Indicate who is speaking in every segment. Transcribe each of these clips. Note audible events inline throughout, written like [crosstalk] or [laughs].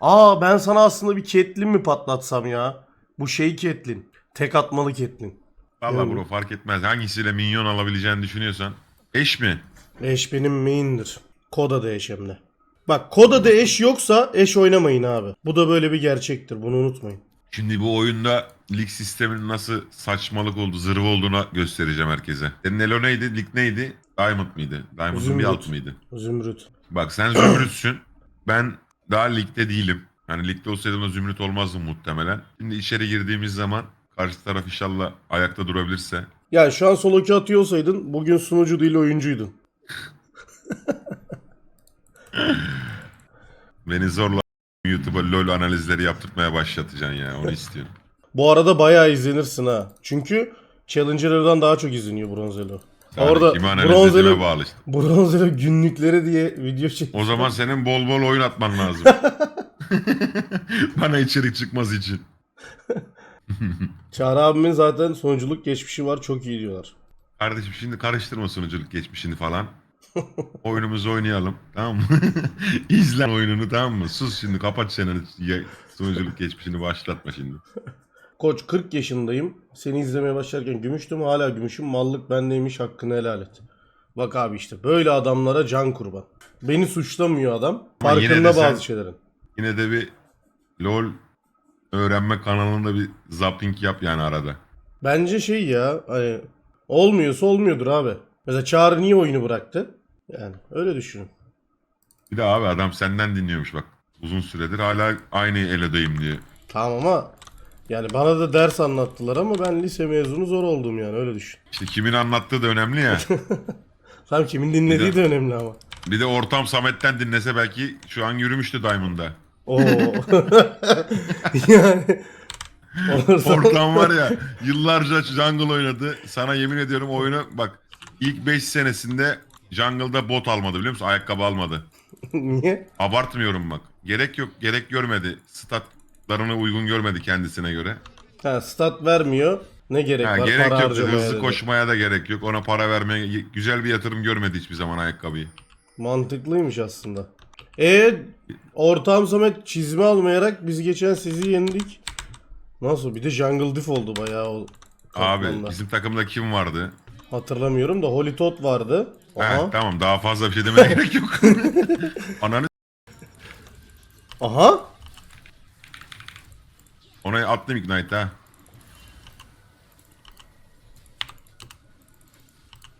Speaker 1: Aa ben sana aslında bir Caitlyn mi patlatsam ya? Bu şey Caitlyn. Tek atmalı Caitlyn.
Speaker 2: Valla
Speaker 1: Yani-
Speaker 2: bro fark etmez. Hangisiyle minyon alabileceğini düşünüyorsan. Eş mi?
Speaker 1: Eş benim main'dir. Koda da eş hem de. Bak Koda'da eş yoksa eş oynamayın abi. Bu da böyle bir gerçektir. Bunu unutmayın.
Speaker 2: Şimdi bu oyunda lig sisteminin nasıl saçmalık oldu, zırh olduğunu göstereceğim herkese. Senin Elo neydi? Lig neydi? Diamond mıydı? Diamond'ın bir
Speaker 1: Zümrüt.
Speaker 2: alt mıydı?
Speaker 1: Zümrüt.
Speaker 2: Bak sen Zümrüt'sün. ben daha ligde değilim. Hani ligde olsaydım da Zümrüt olmazdım muhtemelen. Şimdi içeri girdiğimiz zaman karşı taraf inşallah ayakta durabilirse.
Speaker 1: Yani şu an solo queue atıyor olsaydın bugün sunucu değil oyuncuydun. [laughs]
Speaker 2: Beni zorla YouTube'a LoL analizleri yaptırmaya başlatacaksın ya. Onu istiyorum.
Speaker 1: Bu arada bayağı izlenirsin ha. Çünkü Challenger'dan daha çok izleniyor Bronzelo.
Speaker 2: Yani
Speaker 1: Orada
Speaker 2: ettiğime bağlı işte.
Speaker 1: Bronzelo günlükleri diye video çek.
Speaker 2: O zaman senin bol bol oyun atman lazım. [laughs] Bana içerik çıkmaz için. [laughs]
Speaker 1: Çağrı abimin zaten sonuculuk geçmişi var çok iyi diyorlar.
Speaker 2: Kardeşim şimdi karıştırma sunuculuk geçmişini falan. [laughs] Oyunumuzu oynayalım. Tamam mı? İzle oyununu tamam mı? Sus şimdi kapat çeneni. Sunuculuk geçmişini başlatma şimdi.
Speaker 1: Koç 40 yaşındayım. Seni izlemeye başlarken gümüştüm hala gümüşüm. Mallık bendeymiş hakkını helal et. Bak abi işte böyle adamlara can kurban. Beni suçlamıyor adam.
Speaker 2: Ama yine
Speaker 1: Farkında
Speaker 2: de sen-
Speaker 1: bazı şeylerin.
Speaker 2: Yine de bir LOL öğrenme kanalında bir zapping yap yani arada.
Speaker 1: Bence şey ya hani olmuyorsa olmuyordur abi. Mesela Çağrı niye oyunu bıraktı? Yani öyle düşünün.
Speaker 2: Bir de abi adam senden dinliyormuş bak. Uzun süredir hala aynı eledeyim diye.
Speaker 1: Tamam ama yani bana da ders anlattılar ama ben lise mezunu zor oldum yani öyle düşün.
Speaker 2: İşte kimin anlattığı da önemli ya. [laughs]
Speaker 1: Tam kimin dinlediği de önemli ama.
Speaker 2: Bir de ortam Samet'ten dinlese belki şu an yürümüştü Diamond'da.
Speaker 1: Oo. [laughs] yani olursa- [laughs]
Speaker 2: Ortam var ya yıllarca jungle oynadı. Sana yemin ediyorum oyunu bak ilk 5 senesinde jungle'da bot almadı biliyor musun? Ayakkabı almadı.
Speaker 1: Niye?
Speaker 2: Abartmıyorum bak. Gerek yok gerek görmedi. Statlarını uygun görmedi kendisine göre.
Speaker 1: Ha stat vermiyor. Ne gerek
Speaker 2: Ha,
Speaker 1: var
Speaker 2: gerek
Speaker 1: para
Speaker 2: yok dedi.
Speaker 1: harcamaya
Speaker 2: Hızlı
Speaker 1: dedi.
Speaker 2: koşmaya da gerek yok. Ona para vermeye güzel bir yatırım görmedi hiçbir zaman ayakkabıyı.
Speaker 1: Mantıklıymış aslında. E ortam Samet çizme almayarak biz geçen sizi yendik. Nasıl? Bir de Jungle Diff oldu bayağı o
Speaker 2: Abi bizim takımda kim vardı?
Speaker 1: Hatırlamıyorum da Holy Tot vardı. Aha.
Speaker 2: tamam daha fazla bir şey demeye [laughs] gerek yok. [laughs] Ananı
Speaker 1: Aha.
Speaker 2: Ona attım Ignite ha.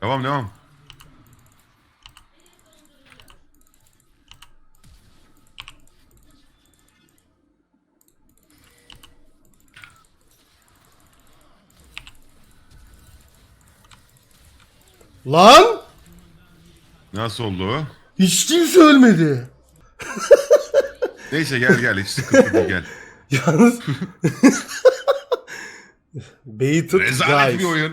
Speaker 2: Devam devam.
Speaker 1: Lan!
Speaker 2: Nasıl oldu?
Speaker 1: Hiç kimse ölmedi.
Speaker 2: Neyse gel gel hiç sıkıntı değil gel. [laughs]
Speaker 1: Yalnız [laughs] Baited
Speaker 2: Rezalet
Speaker 1: guys.
Speaker 2: bir oyun.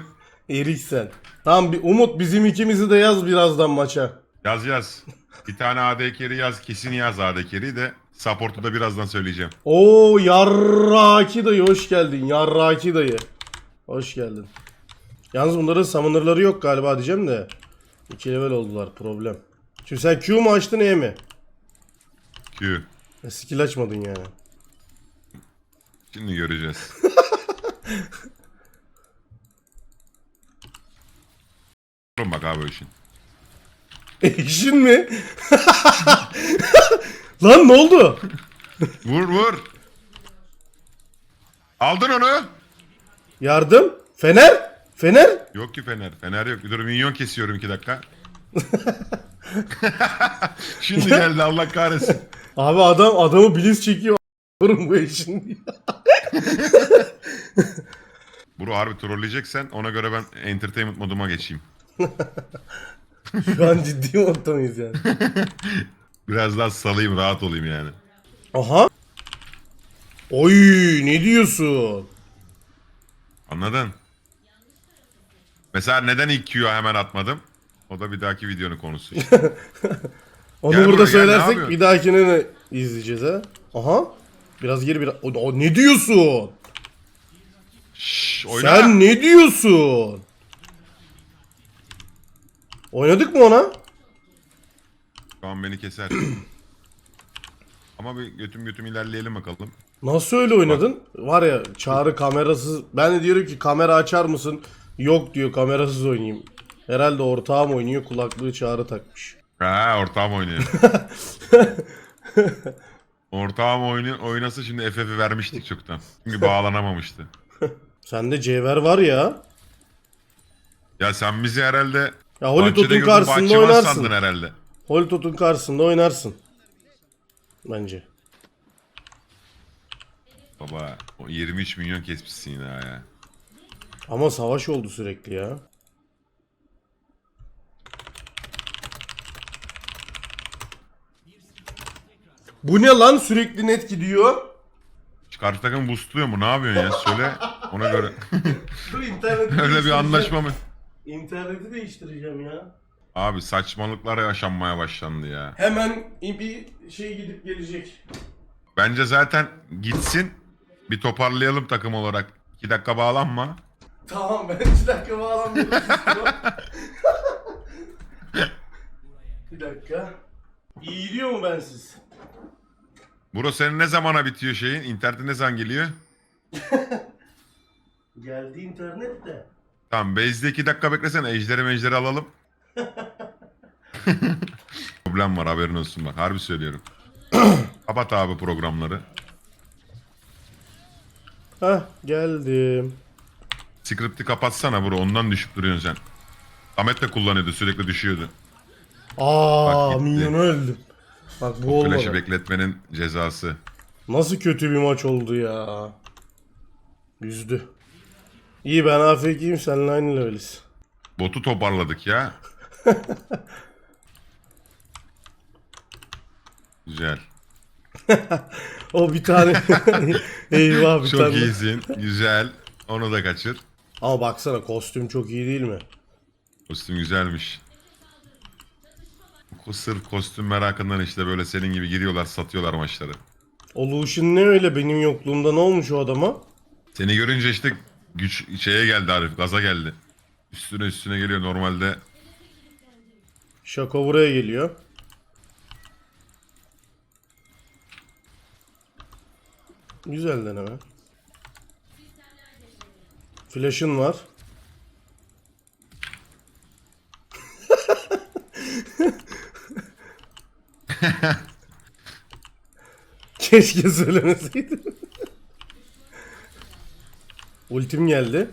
Speaker 1: Eriksen. Tamam bir Umut bizim ikimizi de yaz birazdan maça.
Speaker 2: Yaz yaz. Bir tane AD carry yaz kesin yaz AD carry de support'u da birazdan söyleyeceğim.
Speaker 1: Oo Yarraki dayı hoş geldin. Yarraki dayı. Hoş geldin. Yalnız bunların summoner'ları yok galiba diyeceğim de. 2 level oldular problem. Şimdi sen Q mu açtın E mi?
Speaker 2: Q.
Speaker 1: E, skill açmadın yani.
Speaker 2: Şimdi göreceğiz. [laughs] Bak abi işin.
Speaker 1: Eşin mi? [laughs] Lan ne oldu?
Speaker 2: Vur vur. Aldın onu.
Speaker 1: Yardım. Fener. Fener.
Speaker 2: Yok ki Fener. Fener yok. Dur minyon kesiyorum iki dakika. [laughs] Şimdi geldi Allah kahretsin.
Speaker 1: Abi adam adamı bliz çekiyor. Durun bu diye. [laughs]
Speaker 2: Bro harbi trolleyeceksen ona göre ben entertainment moduma geçeyim. [laughs]
Speaker 1: Şu an ciddi modda mıyız yani? [laughs]
Speaker 2: Biraz daha salayım rahat olayım yani.
Speaker 1: Aha. Oy ne diyorsun?
Speaker 2: Anladın? Mesela neden ilk Q'ya hemen atmadım? O da bir dahaki videonun konusu.
Speaker 1: Onu
Speaker 2: Gel
Speaker 1: burada
Speaker 2: buraya, gel, ne
Speaker 1: söylersek
Speaker 2: yapıyorsun?
Speaker 1: bir dahakine ne izleyeceğiz ha? Aha. Biraz geri biraz. O, o ne diyorsun?
Speaker 2: Şşş oyna.
Speaker 1: Sen ne diyorsun? Oynadık mı ona?
Speaker 2: An beni keser. [clears throat] Ama bir götüm götüm ilerleyelim bakalım.
Speaker 1: Nasıl öyle oynadın? Var ya çağrı kamerasız. Ben de diyorum ki kamera açar mısın? Yok diyor kamerasız oynayayım. Herhalde ortağım oynuyor kulaklığı çağrı takmış.
Speaker 2: Ha ortağım oynuyor. [laughs] ortağım oyunu oynasa şimdi FF'i vermiştik çoktan. Çünkü [laughs] bağlanamamıştı.
Speaker 1: Sende cevher var ya.
Speaker 2: Ya sen bizi herhalde
Speaker 1: Ya
Speaker 2: bahçede
Speaker 1: Hollywood'un
Speaker 2: gördün,
Speaker 1: karşısında
Speaker 2: bahçıvan
Speaker 1: oynarsın.
Speaker 2: sandın herhalde.
Speaker 1: Hollywood'un karşısında oynarsın. Bence.
Speaker 2: Baba o 23 milyon kesmişsin yine ha ya.
Speaker 1: Ama savaş oldu sürekli ya. Bu ne lan sürekli net gidiyor.
Speaker 2: Karşı takım boostluyor mu? Ne yapıyorsun ya? Söyle ona göre. [laughs]
Speaker 1: Dur interneti
Speaker 2: Öyle bir anlaşma mı?
Speaker 1: İnterneti değiştireceğim ya.
Speaker 2: Abi saçmalıklar yaşanmaya başlandı ya.
Speaker 1: Hemen bir şey gidip gelecek.
Speaker 2: Bence zaten gitsin. Bir toparlayalım takım olarak. 2 dakika bağlanma.
Speaker 1: Tamam ben 2 dakika bağlanmıyorum. [laughs] bir dakika. İyi gidiyor mu bensiz?
Speaker 2: Bro senin ne zamana bitiyor şeyin? İnternetin ne zaman geliyor? [laughs]
Speaker 1: Geldi internet de.
Speaker 2: Tamam base'de 2 dakika beklesene. Ejderi mejderi alalım. [laughs] Problem var haberin olsun bak. Harbi söylüyorum. [coughs] Kapat abi programları.
Speaker 1: Hah geldim.
Speaker 2: Script'i kapatsana bro. Ondan düşüp duruyorsun sen. Ahmet de kullanıyordu. Sürekli düşüyordu.
Speaker 1: Aa
Speaker 2: Bak gitti.
Speaker 1: minyon öldüm. Bak bu olmadı.
Speaker 2: Flash'ı bekletmenin cezası.
Speaker 1: Nasıl kötü bir maç oldu ya. Üzdü. İyi ben AFK'yim seninle aynı leveliz.
Speaker 2: Botu toparladık ya. [laughs] Güzel. [laughs]
Speaker 1: O bir tane. [laughs] Eyvah bir
Speaker 2: Çok
Speaker 1: tane.
Speaker 2: iyisin. Güzel. Onu da kaçır.
Speaker 1: Ama baksana kostüm çok iyi değil mi?
Speaker 2: Kostüm güzelmiş. Sırf kostüm merakından işte böyle senin gibi giriyorlar satıyorlar maçları.
Speaker 1: O Lucian ne öyle benim yokluğumda ne olmuş o adama?
Speaker 2: Seni görünce işte güç şeye geldi Arif gaza geldi. Üstüne üstüne geliyor normalde.
Speaker 1: Şako buraya geliyor. Güzel deneme. Flash'ın var. Keşke söylemeseydim. Ultim geldi.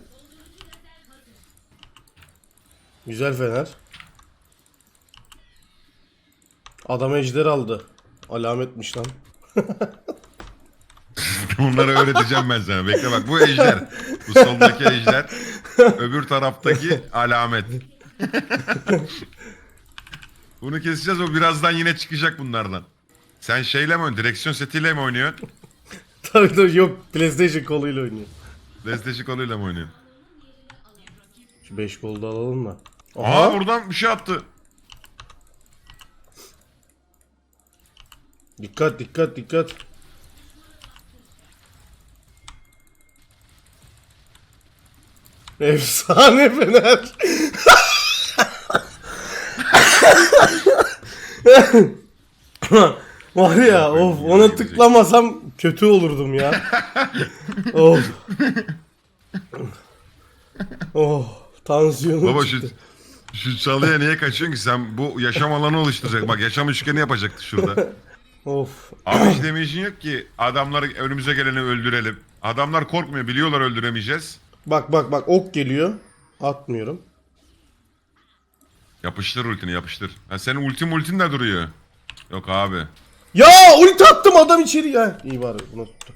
Speaker 1: Güzel fener. Adam ejder aldı. Alametmiş lan. [laughs]
Speaker 2: Onları öğreteceğim ben sana. Bekle bak bu ejder. Bu soldaki ejder. Öbür taraftaki alamet. [laughs] Bunu keseceğiz o birazdan yine çıkacak bunlardan. Sen şeyle mi oynuyorsun? Direksiyon setiyle mi oynuyorsun? [laughs]
Speaker 1: Tabii tabii yok PlayStation koluyla oynuyor.
Speaker 2: Desteşik koluyla mı oynuyorsun?
Speaker 1: Şu 5 golda alalım da.
Speaker 2: Aa buradan bir şey attı.
Speaker 1: Dikkat dikkat dikkat. Efsane Fener. [laughs] [laughs] Var ya of ona tıklamasam kötü olurdum ya. [laughs] of. oh tansiyonum
Speaker 2: Baba şu,
Speaker 1: çıktı.
Speaker 2: şu çalıya niye kaçıyorsun ki? Sen bu yaşam alanı oluşturacak. Bak yaşam üçgeni yapacaktı şurada. [laughs]
Speaker 1: Of.
Speaker 2: Abi hiç demeyişin yok ki adamları önümüze geleni öldürelim. Adamlar korkmuyor biliyorlar öldüremeyeceğiz.
Speaker 1: Bak bak bak ok geliyor. Atmıyorum.
Speaker 2: Yapıştır ultini yapıştır. Ha, senin ultin ultin de duruyor. Yok abi.
Speaker 1: Ya ulti attım adam içeri ya. İyi bari bunu tuttum.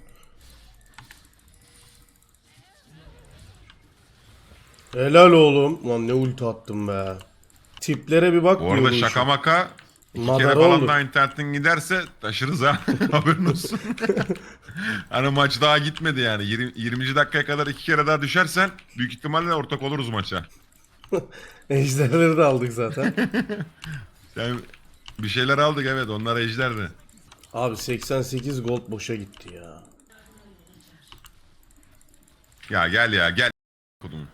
Speaker 1: Helal oğlum. Lan ne ulti attım be. Tiplere bir bak
Speaker 2: Bu arada şaka
Speaker 1: şu.
Speaker 2: maka iki
Speaker 1: Madara
Speaker 2: kere falan
Speaker 1: oldu.
Speaker 2: daha internetin giderse taşırız ha. [laughs] Haberin olsun. [laughs] hani maç daha gitmedi yani. 20, 20. dakikaya kadar iki kere daha düşersen büyük ihtimalle ortak oluruz maça. [laughs] [laughs]
Speaker 1: Ejderleri de aldık zaten. [laughs]
Speaker 2: Yani bir şeyler aldık evet onlar ejderdi.
Speaker 1: Abi 88 gold boşa gitti ya.
Speaker 2: Ya gel ya gel. Kodum.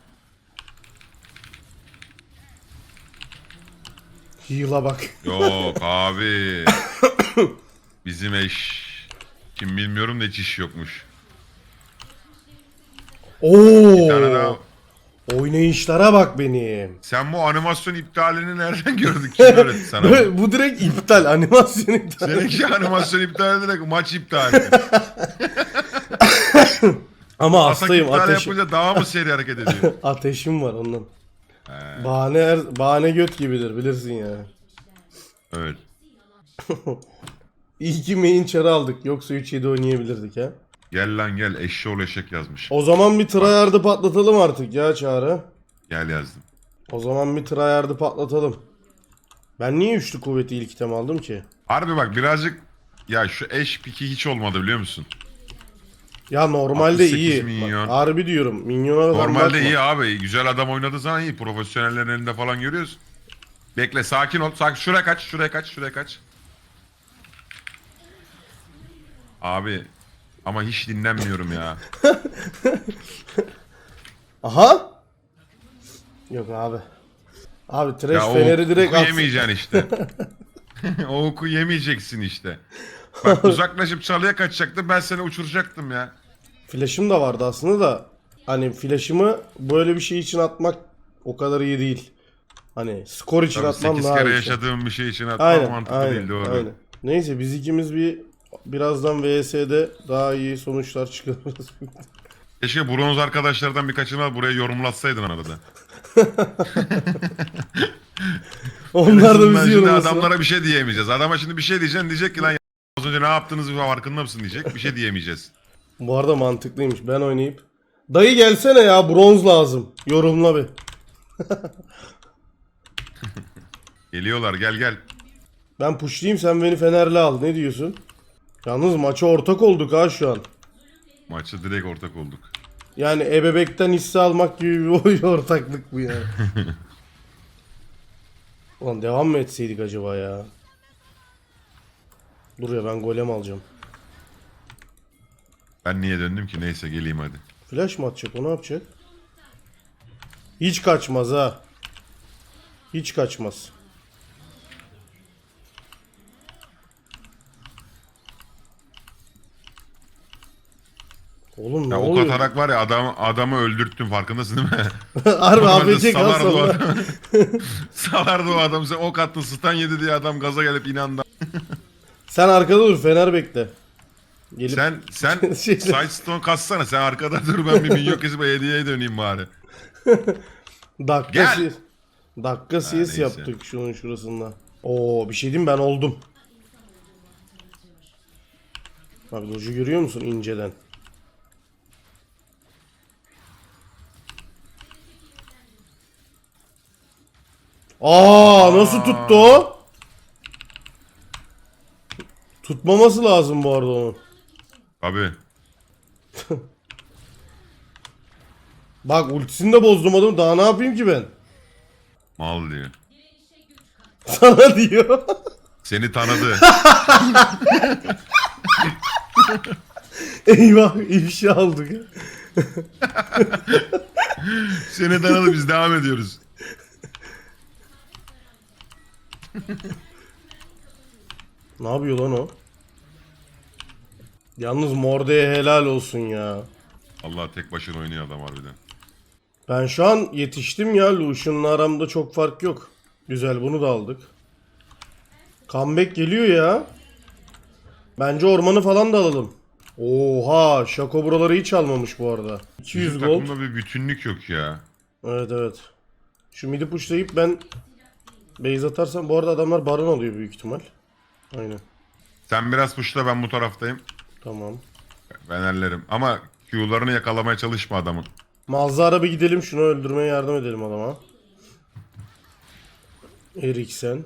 Speaker 1: Heal'a bak.
Speaker 2: Yok [laughs] abi. [coughs] Bizim eş Kim bilmiyorum da hiç iş yokmuş.
Speaker 1: Oo.
Speaker 2: Bir tane daha.
Speaker 1: Oynayışlara bak benim.
Speaker 2: Sen bu animasyon iptalini nereden gördün? Kim öğretti [laughs] sana? bunu?
Speaker 1: bu direkt iptal. Animasyon iptal.
Speaker 2: Seninki [laughs] animasyon iptal ederek maç iptali. [laughs]
Speaker 1: Ama
Speaker 2: Atak
Speaker 1: hastayım.
Speaker 2: iptal
Speaker 1: Ateşim,
Speaker 2: yapınca daha mı seri hareket ediyor?
Speaker 1: ateşim var ondan.
Speaker 2: He,
Speaker 1: Bahane, her- bahane göt gibidir bilirsin ya.
Speaker 2: evet.
Speaker 1: İyi ki main çarı aldık. Yoksa 3-7 oynayabilirdik ha.
Speaker 2: Gel lan gel eşşoğlu eşek yazmış.
Speaker 1: O zaman bir tryhard'ı patlatalım artık ya Çağrı.
Speaker 2: Gel yazdım.
Speaker 1: O zaman bir tryhard'ı patlatalım. Ben niye üçlü kuvveti ilk item aldım ki?
Speaker 2: Harbi bak birazcık ya şu eş piki hiç olmadı biliyor musun?
Speaker 1: Ya normalde
Speaker 2: 68
Speaker 1: iyi.
Speaker 2: milyon.
Speaker 1: Bak, harbi diyorum. Minyona da
Speaker 2: Normalde
Speaker 1: bakma.
Speaker 2: iyi abi. Güzel adam oynadığı zaman iyi. Profesyonellerin elinde falan görüyoruz. Bekle sakin ol. Sakin. Şuraya kaç. Şuraya kaç. Şuraya kaç. Abi ama hiç dinlenmiyorum ya. [laughs]
Speaker 1: Aha. Yok abi. Abi trash
Speaker 2: ya o
Speaker 1: feneri direkt
Speaker 2: oku
Speaker 1: at.
Speaker 2: yemeyeceksin işte. [laughs] o oku yemeyeceksin işte. Bak [laughs] uzaklaşıp çalıya kaçacaktı ben seni uçuracaktım ya.
Speaker 1: Flash'ım da vardı aslında da. Hani flash'ımı böyle bir şey için atmak o kadar iyi değil. Hani skor için
Speaker 2: Tabii
Speaker 1: atmam
Speaker 2: 8
Speaker 1: daha
Speaker 2: kere
Speaker 1: iyi.
Speaker 2: yaşadığım bir şey için atmam
Speaker 1: Aynen,
Speaker 2: mantıklı
Speaker 1: aynen,
Speaker 2: değil doğru.
Speaker 1: aynen. Neyse biz ikimiz bir birazdan VS'de daha iyi sonuçlar çıkarırız.
Speaker 2: Keşke bronz arkadaşlardan birkaçını buraya yorumlatsaydın arada. [laughs]
Speaker 1: Onlar da bizi yorumlasın.
Speaker 2: adamlara bir şey diyemeyeceğiz. Adama şimdi bir şey diyeceksin diyecek ki lan az önce ne yaptığınızı farkında mısın diyecek. Bir şey diyemeyeceğiz. [laughs]
Speaker 1: Bu arada mantıklıymış. Ben oynayıp. Dayı gelsene ya bronz lazım. Yorumla bir. [laughs]
Speaker 2: Geliyorlar gel gel.
Speaker 1: Ben pushlayayım sen beni Fener'le al. Ne diyorsun? Yalnız maça ortak olduk ha şu an.
Speaker 2: Maçta direkt ortak olduk.
Speaker 1: Yani ebebekten hisse almak gibi bir [laughs] ortaklık bu ya. [laughs] Ulan devam mı etseydik acaba ya? Dur ya ben golem alacağım.
Speaker 2: Ben niye döndüm ki neyse geleyim hadi.
Speaker 1: Flash mı atacak o ne yapacak? Hiç kaçmaz ha. Hiç kaçmaz. Oğlum ne
Speaker 2: Ya ok
Speaker 1: oluyor?
Speaker 2: atarak var ya adam, adamı öldürttün farkındasın değil mi? [laughs]
Speaker 1: Harbi APC
Speaker 2: salardı o adam. [laughs] [laughs] salardı o adam sen ok attın stun yedi diye adam gaza gelip inandı.
Speaker 1: Sen arkada dur Fener bekle. Gelip
Speaker 2: Sen sen
Speaker 1: Şeyde-
Speaker 2: side stone kassana sen arkada dur ben bir minyon kesip hediyeye döneyim bari.
Speaker 1: dakika
Speaker 2: Gel.
Speaker 1: CS dakika CS
Speaker 2: neyse.
Speaker 1: yaptık şunun şurasında. Oo bir şey diyeyim ben oldum. Bak doju görüyor musun inceden? Aa nasıl tuttu o? Tutmaması lazım bu arada onun.
Speaker 2: Abi [laughs]
Speaker 1: Bak ultisini de bozdum adamı daha ne yapayım ki ben?
Speaker 2: mal diyor.
Speaker 1: Sana diyor. [laughs]
Speaker 2: Seni tanıdı. [laughs]
Speaker 1: Eyvah ifşa aldık.
Speaker 2: Seni tanıdı biz devam ediyoruz. [laughs]
Speaker 1: Ne yapıyor lan o? Yalnız Morde'ye helal olsun ya.
Speaker 2: Allah tek başına oynuyor adam harbiden.
Speaker 1: Ben şu an yetiştim ya. Lucian'la aramda çok fark yok. Güzel bunu da aldık. Comeback geliyor ya. Bence ormanı falan da alalım. Oha Şako buraları hiç almamış bu arada. 200
Speaker 2: Bizim
Speaker 1: gold.
Speaker 2: takımda bir bütünlük yok ya.
Speaker 1: Evet evet. Şu midi pushlayıp ben base atarsam bu arada adamlar baron alıyor büyük ihtimal. Aynen.
Speaker 2: Sen biraz puşla ben bu taraftayım.
Speaker 1: Tamam.
Speaker 2: Ben ellerim. Ama Q'larını yakalamaya çalışma adamın.
Speaker 1: Malzara bir gidelim şunu öldürmeye yardım edelim adama. Eriksen.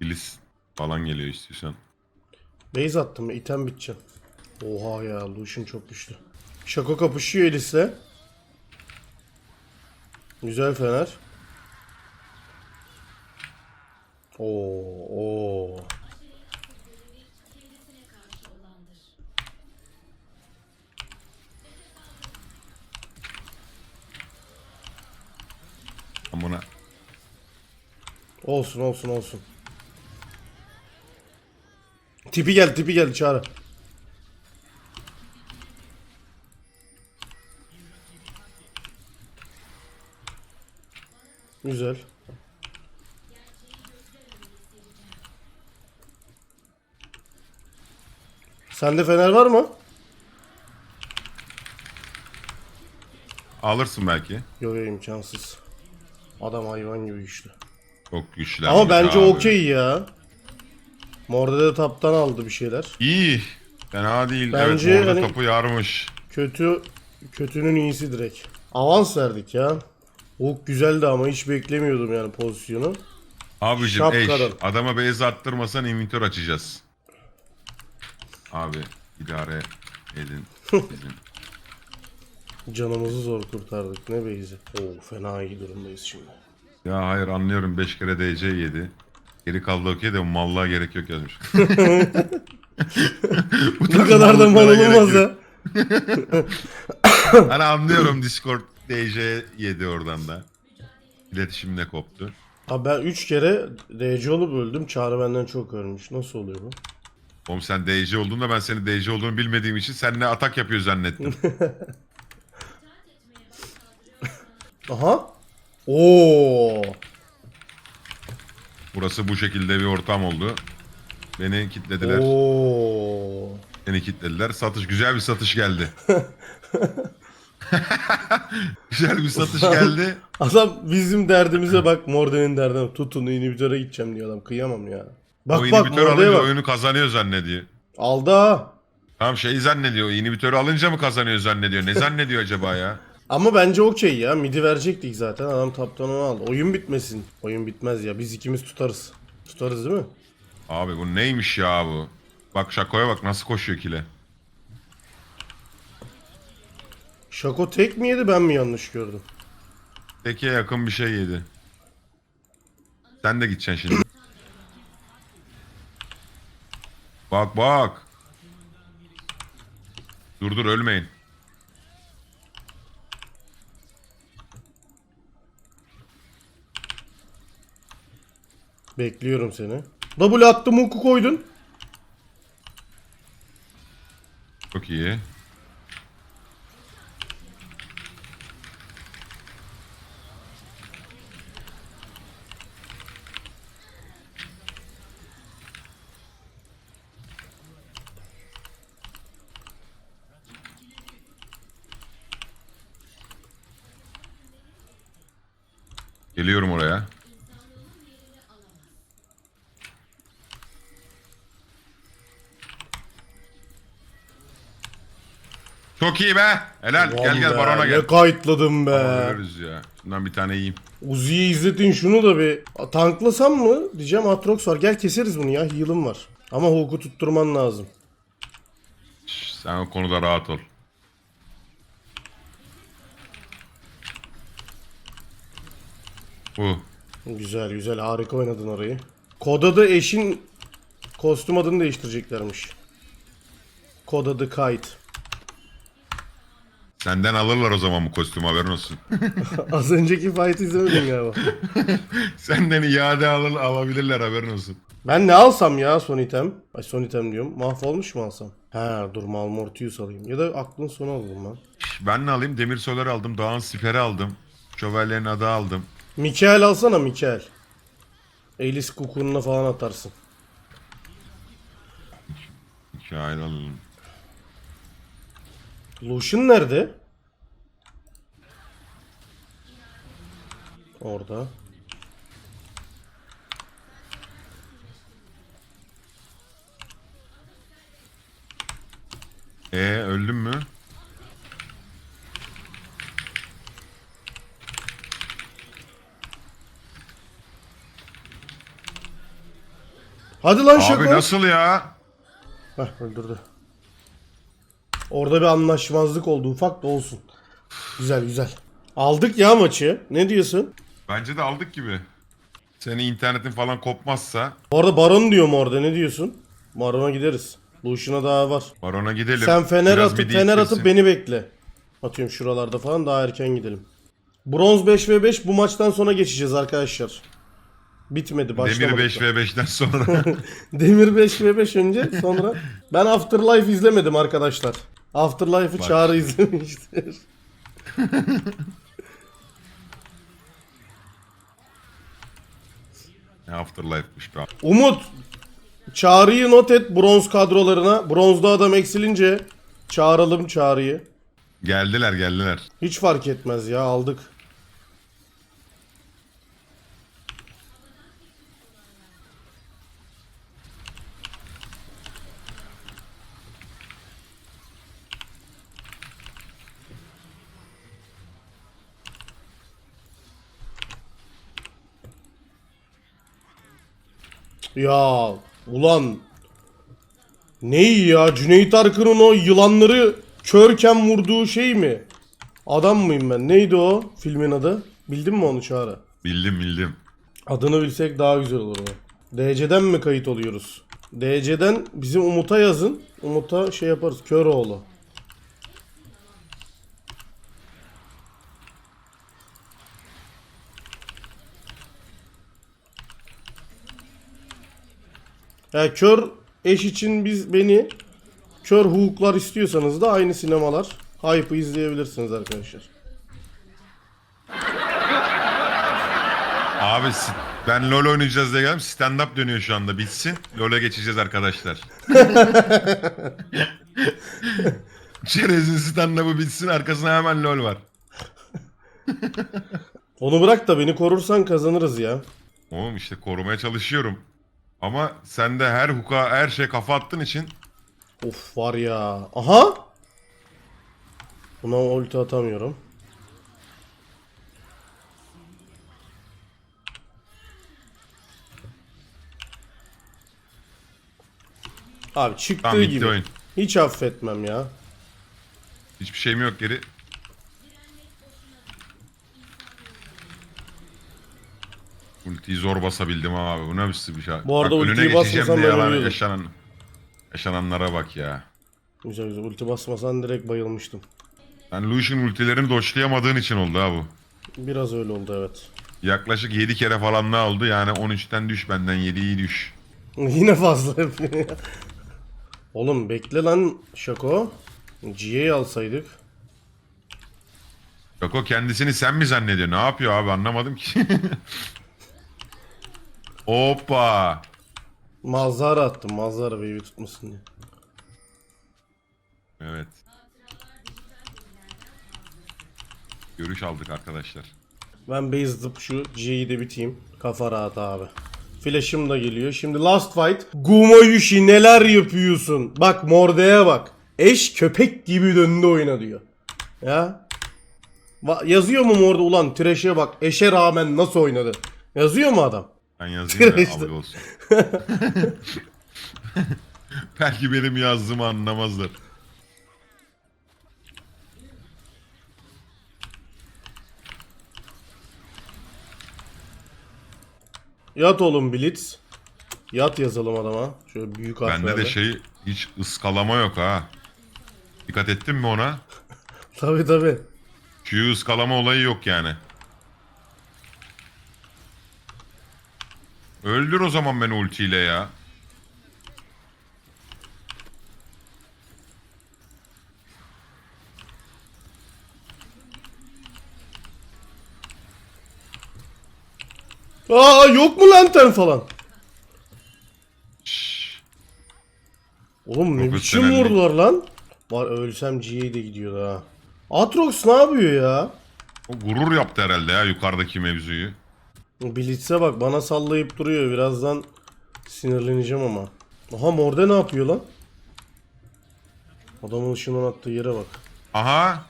Speaker 2: Bilis falan geliyor istiyorsan.
Speaker 1: Base attım item bitecek. Oha ya Lucian çok güçlü. Şako kapışıyor Elis'le. Güzel fener. Oo, oo.
Speaker 2: Amına.
Speaker 1: Olsun olsun olsun. Tipi gel tipi gel çağrı. Güzel. Sende fener var mı?
Speaker 2: Alırsın belki.
Speaker 1: Yok yok imkansız. Adam hayvan gibi güçlü.
Speaker 2: Çok güçlü.
Speaker 1: Ama bence
Speaker 2: abi.
Speaker 1: okey ya. Morde de taptan aldı bir şeyler.
Speaker 2: İyi. Fena değil.
Speaker 1: Bence
Speaker 2: evet
Speaker 1: hani-
Speaker 2: topu yarmış.
Speaker 1: Kötü kötünün iyisi direkt. Avans verdik ya. Hulk güzeldi ama hiç beklemiyordum yani pozisyonu.
Speaker 2: Abicim eş.
Speaker 1: Şapkadan.
Speaker 2: Adama base attırmasan inventör açacağız. Abi idare edin. Bizim. [laughs]
Speaker 1: Canımızı zor kurtardık ne beyzi. Oo fena iyi durumdayız şimdi.
Speaker 2: Ya hayır anlıyorum 5 kere DC yedi. Geri kaldı okey de bu mallığa gerek yok yazmış. [laughs] [laughs]
Speaker 1: Bu
Speaker 2: tarz
Speaker 1: kadar da mal
Speaker 2: mallıklara gerek
Speaker 1: olmaz
Speaker 2: yok.
Speaker 1: ha.
Speaker 2: Hani anlıyorum Discord DC yedi oradan da. İletişim de koptu.
Speaker 1: Abi ben 3 kere DC olup öldüm. Çağrı benden çok ölmüş. Nasıl oluyor bu?
Speaker 2: Oğlum sen DC olduğunda ben senin DC olduğunu bilmediğim için seninle atak yapıyor zannettim. [laughs]
Speaker 1: Aha. Oo.
Speaker 2: Burası bu şekilde bir ortam oldu. Beni kitlediler.
Speaker 1: Oo.
Speaker 2: Beni kitlediler. Satış güzel bir satış geldi. [laughs] [laughs] güzel bir satış geldi. [laughs]
Speaker 1: Adam bizim derdimize bak Morden'in derdine tutun inhibitöre gideceğim diyor adam kıyamam ya. Bak
Speaker 2: o
Speaker 1: bak
Speaker 2: inhibitör
Speaker 1: Morde'ye
Speaker 2: alınca
Speaker 1: bak.
Speaker 2: oyunu kazanıyor zannediyor.
Speaker 1: Aldı ha.
Speaker 2: Tamam şey zannediyor. İnhibitörü alınca mı kazanıyor zannediyor. Ne [laughs] zannediyor acaba ya?
Speaker 1: Ama bence okey ya. Midi verecektik zaten. Adam taptan onu aldı. Oyun bitmesin. Oyun bitmez ya. Biz ikimiz tutarız. Tutarız değil mi?
Speaker 2: Abi bu neymiş ya bu? Bak Şako'ya bak nasıl koşuyor kile.
Speaker 1: Şako tek mi yedi ben mi yanlış gördüm?
Speaker 2: Tekiye yakın bir şey yedi. Sen de gideceksin şimdi. Bak bak. Dur dur ölmeyin.
Speaker 1: Bekliyorum seni. W attım huku koydun.
Speaker 2: Çok iyi. Geliyorum oraya. Çok iyi be. Helal. gel
Speaker 1: Ulan
Speaker 2: gel
Speaker 1: be,
Speaker 2: barona gel.
Speaker 1: Ne kayıtladım be.
Speaker 2: Görürüz ya. Şundan bir tane yiyeyim.
Speaker 1: Uzi'yi izletin şunu da bir. Tanklasam mı? Diyeceğim Atrox var. Gel keseriz bunu ya. Heal'ım var. Ama huku tutturman lazım.
Speaker 2: Sen o konuda rahat ol. Bu.
Speaker 1: Güzel güzel harika oynadın orayı. Kod adı eşin kostüm adını değiştireceklermiş. Kod adı Kite.
Speaker 2: Senden alırlar o zaman bu kostüm haberin olsun. [laughs]
Speaker 1: Az önceki fight izlemedin galiba. [laughs]
Speaker 2: Senden iade alır, alabilirler haberin olsun.
Speaker 1: Ben ne alsam ya son item? Ay son item diyorum. Mahvolmuş mu alsam? He dur Malmortius alayım. Ya da aklın sonu alayım ben.
Speaker 2: Ben ne alayım? Demir Solar aldım. Dağın Siper'i aldım. Şövalyerin adı aldım.
Speaker 1: Mikael alsana Mikael. Elis kukununa falan atarsın.
Speaker 2: Şair alalım.
Speaker 1: Lucian nerede? Orada.
Speaker 2: Ee öldün mü?
Speaker 1: Hadi lan
Speaker 2: Abi
Speaker 1: şaka.
Speaker 2: nasıl ya?
Speaker 1: Heh öldürdü. Orada bir anlaşmazlık oldu ufak da olsun. Güzel güzel. Aldık ya maçı. Ne diyorsun?
Speaker 2: Bence de aldık gibi. Senin internetin falan kopmazsa
Speaker 1: Bu arada Baron diyorum orada ne diyorsun? Baron'a gideriz. Lucian'a daha var.
Speaker 2: barona gidelim.
Speaker 1: Sen fener
Speaker 2: Biraz
Speaker 1: atıp
Speaker 2: midi
Speaker 1: fener
Speaker 2: ittirsin.
Speaker 1: atıp beni bekle. Atıyorum şuralarda falan daha erken gidelim. Bronz 5 ve 5 bu maçtan sonra geçeceğiz arkadaşlar. Bitmedi
Speaker 2: Demir
Speaker 1: başlamadık.
Speaker 2: 5
Speaker 1: da.
Speaker 2: ve 5'ten sonra. [laughs]
Speaker 1: Demir 5 ve 5 önce sonra. Ben Afterlife izlemedim arkadaşlar. Afterlife'ı
Speaker 2: Bak.
Speaker 1: Çağrı izlemiştir. [laughs]
Speaker 2: Afterlife'mış be.
Speaker 1: Umut Çağrı'yı not et bronz kadrolarına. Bronzda adam eksilince çağıralım Çağrı'yı.
Speaker 2: Geldiler geldiler.
Speaker 1: Hiç fark etmez ya aldık. Ya ulan ne iyi ya Cüneyt Arkın'ın o yılanları körken vurduğu şey mi? Adam mıyım ben? Neydi o filmin adı? Bildin mi onu Çağrı?
Speaker 2: Bildim bildim.
Speaker 1: Adını bilsek daha güzel olur. DC'den mi kayıt oluyoruz? DC'den bizim Umut'a yazın. Umut'a şey yaparız. Köroğlu. Ya kör eş için biz beni kör hukuklar istiyorsanız da aynı sinemalar Hype'ı izleyebilirsiniz arkadaşlar.
Speaker 2: Abi ben LoL oynayacağız diye geldim. Stand up dönüyor şu anda. Bitsin. LoL'e geçeceğiz arkadaşlar. [laughs] Çerez'in stand up'ı bitsin. Arkasına hemen LoL var.
Speaker 1: Onu bırak da beni korursan kazanırız ya.
Speaker 2: Oğlum işte korumaya çalışıyorum. Ama sen de her huka her şey kafa attığın için
Speaker 1: Of var ya. Aha. Buna ulti atamıyorum. Abi çıktığı
Speaker 2: Tamam, bitti
Speaker 1: gibi.
Speaker 2: oyun.
Speaker 1: Hiç affetmem ya.
Speaker 2: hiçbir şeyim yok geri. Ultiyi zor basabildim abi. Bu ne bir şey.
Speaker 1: Bu arada
Speaker 2: Bak,
Speaker 1: ultiyi
Speaker 2: diye
Speaker 1: ben ölüyordum.
Speaker 2: yaşanan, yaşananlara bak ya.
Speaker 1: Güzel güzel. Ulti basmasan direkt bayılmıştım.
Speaker 2: Sen Lucian ultilerini doçlayamadığın için oldu ha bu.
Speaker 1: Biraz öyle oldu evet.
Speaker 2: Yaklaşık 7 kere falan ne oldu? Yani 13'ten düş benden 7'yi düş. [laughs]
Speaker 1: Yine fazla. Oğlum bekle lan Şako. GA alsaydık.
Speaker 2: Yok o kendisini sen mi zannediyor? Ne yapıyor abi anlamadım ki. [laughs] Hoppa.
Speaker 1: Mazhar attım. Mazhar wave'i tutmasın diye.
Speaker 2: Evet. Görüş aldık arkadaşlar.
Speaker 1: Ben base atıp şu G'yi de biteyim. Kafa rahat abi. Flash'ım da geliyor. Şimdi last fight. Gumayushi neler yapıyorsun? Bak Morde'ye bak. Eş köpek gibi döndü oyuna diyor. Ya. Va- yazıyor mu Morde ulan Trash'e bak. Eşe rağmen nasıl oynadı? Yazıyor mu adam?
Speaker 2: Ben yazayım da [laughs]
Speaker 1: İşte.
Speaker 2: algı olsun. [laughs] Belki benim yazdığımı anlamazlar.
Speaker 1: Yat oğlum Blitz. Yat yazalım adama. Şöyle büyük harflerle.
Speaker 2: Bende de şey hiç ıskalama yok ha. Dikkat ettin mi ona? [laughs]
Speaker 1: Tabi tabi.
Speaker 2: Q ıskalama olayı yok yani. Öldür o zaman beni ultiyle ya.
Speaker 1: Aa yok mu lantern falan?
Speaker 2: Şşş.
Speaker 1: Oğlum ne biçim vurdular lan? Var ölsem GA de gidiyor ha. Atrox ne yapıyor ya?
Speaker 2: O gurur yaptı herhalde ya yukarıdaki mevzuyu.
Speaker 1: Blitz'e bak bana sallayıp duruyor. Birazdan sinirleneceğim ama. Aha Morde ne yapıyor lan? Adamın ışından attığı yere bak.
Speaker 2: Aha.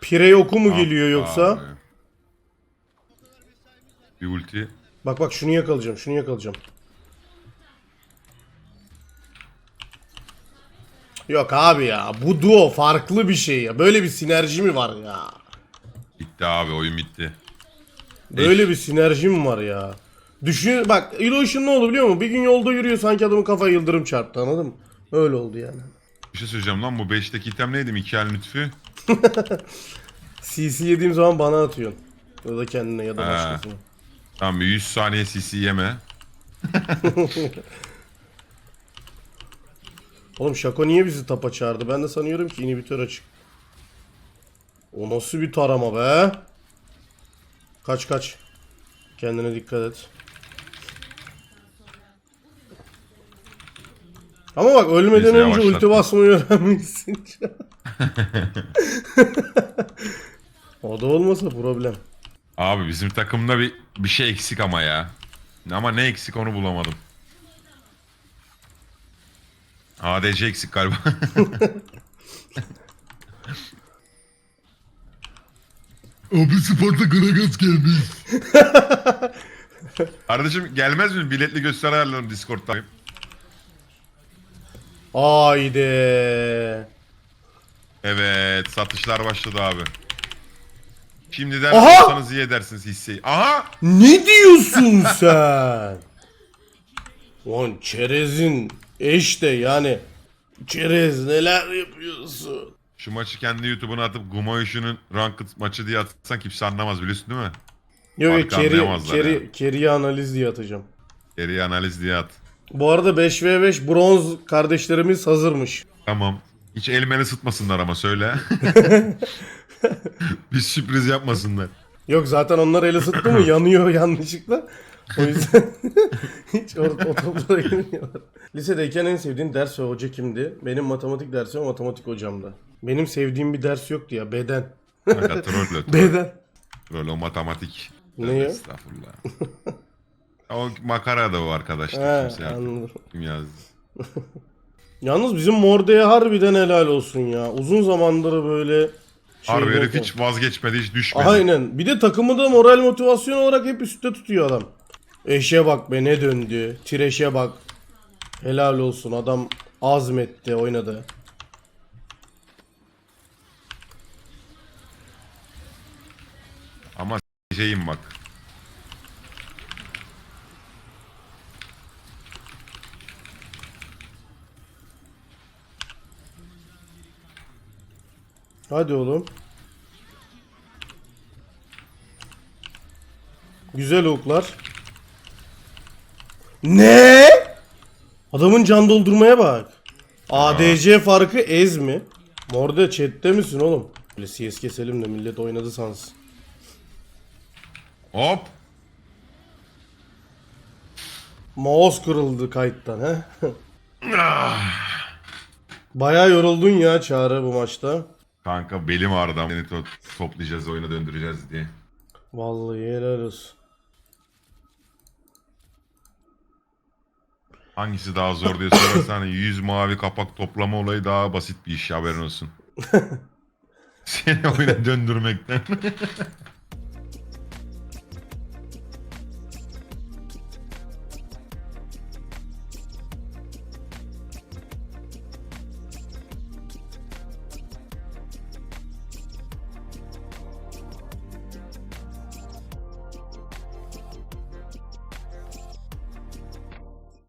Speaker 1: Pirey oku mu geliyor yoksa?
Speaker 2: Abi. Bir ulti.
Speaker 1: Bak bak şunu yakalayacağım şunu yakalayacağım. Yok abi ya bu duo farklı bir şey ya. Böyle bir sinerji mi var ya?
Speaker 2: Bitti abi oyun bitti.
Speaker 1: Böyle bir sinerji mi var ya? Düşün bak Illusion ne oldu biliyor musun? Bir gün yolda yürüyor sanki adamın kafaya yıldırım çarptı anladın mı? Öyle oldu yani.
Speaker 2: Bir şey söyleyeceğim lan bu 5'teki item neydi? Mikael Lütfü. [laughs]
Speaker 1: CC yediğim zaman bana atıyorsun. Ya da kendine ya da
Speaker 2: Ha.
Speaker 1: başkasına.
Speaker 2: Tamam bir 100 saniye CC yeme. [laughs]
Speaker 1: Oğlum Şako niye bizi tapa çağırdı? Ben de sanıyorum ki inhibitör açık. O nasıl bir tarama be? Kaç kaç. Kendine dikkat et. Ama bak ölmeden
Speaker 2: Neyse,
Speaker 1: önce ulti basmayı öğrenmişsin. [laughs] o da olmasa problem.
Speaker 2: Abi bizim takımda bir bir şey eksik ama ya. Ama ne eksik onu bulamadım. ADC eksik galiba. [laughs] Abi Sparta Gragas gelmiş. [laughs] Kardeşim gelmez mi? Biletli gösteri ayarlarım Discord'da.
Speaker 1: Haydi.
Speaker 2: Evet satışlar başladı abi. Şimdiden
Speaker 1: Aha!
Speaker 2: alsanız iyi edersiniz hisseyi. Aha!
Speaker 1: Ne diyorsun [laughs] sen? Lan çerezin eş de yani. Çerez neler yapıyorsun?
Speaker 2: Şu maçı kendi YouTube'una atıp Gumayuş'un ranked maçı diye atsan kimse anlamaz biliyorsun değil mi?
Speaker 1: Yok yok
Speaker 2: Farkı
Speaker 1: keri,
Speaker 2: anlayamazlar
Speaker 1: keri,
Speaker 2: yani.
Speaker 1: keriye analiz diye atacağım.
Speaker 2: Geriye analiz diye at.
Speaker 1: Bu arada 5v5 bronz kardeşlerimiz hazırmış.
Speaker 2: Tamam. Hiç elmeni sıtmasınlar ama söyle. [laughs] [laughs] Bir sürpriz yapmasınlar.
Speaker 1: Yok zaten onlar el ısıttı mı [laughs] yanıyor yanlışlıkla. O yüzden [laughs] hiç o, o toplara girmiyorlar. Lisedeyken en sevdiğin ders ve hoca kimdi? Benim matematik dersim matematik hocamdı. Benim sevdiğim bir ders yoktu ya beden.
Speaker 2: Kanka troll [laughs] troll.
Speaker 1: Beden.
Speaker 2: Troll o matematik.
Speaker 1: Ne ya?
Speaker 2: Estağfurullah. [laughs] o makara da o arkadaşlar.
Speaker 1: He,
Speaker 2: Kimse artık
Speaker 1: anladım.
Speaker 2: kim yazdı.
Speaker 1: Yalnız bizim Morde'ye harbiden helal olsun ya. Uzun zamandır böyle
Speaker 2: Harbi herif hiç vazgeçmedi hiç düşmedi.
Speaker 1: Aynen. Bir de takımı da moral motivasyon olarak hep üstte tutuyor adam. Eşe bak be ne döndü. Tireşe bak. Helal olsun adam azmetti oynadı.
Speaker 2: Ama şeyim bak.
Speaker 1: Hadi oğlum. Güzel oklar. Ne? Adamın can doldurmaya bak. ADC farkı ez mi? Morde chatte misin oğlum? Böyle CS keselim de millet oynadı sansın.
Speaker 2: Hop.
Speaker 1: Mouse kırıldı kayıttan he. [laughs] Bayağı yoruldun ya Çağrı bu maçta.
Speaker 2: Kanka belim ağrıdı ama seni to- toplayacağız oyuna döndüreceğiz diye.
Speaker 1: Vallahi helal olsun.
Speaker 2: Hangisi daha zor diye sorarsan [laughs] 100 mavi kapak toplama olayı daha basit bir iş haberin olsun. [laughs] Seni oyuna döndürmekten. [laughs]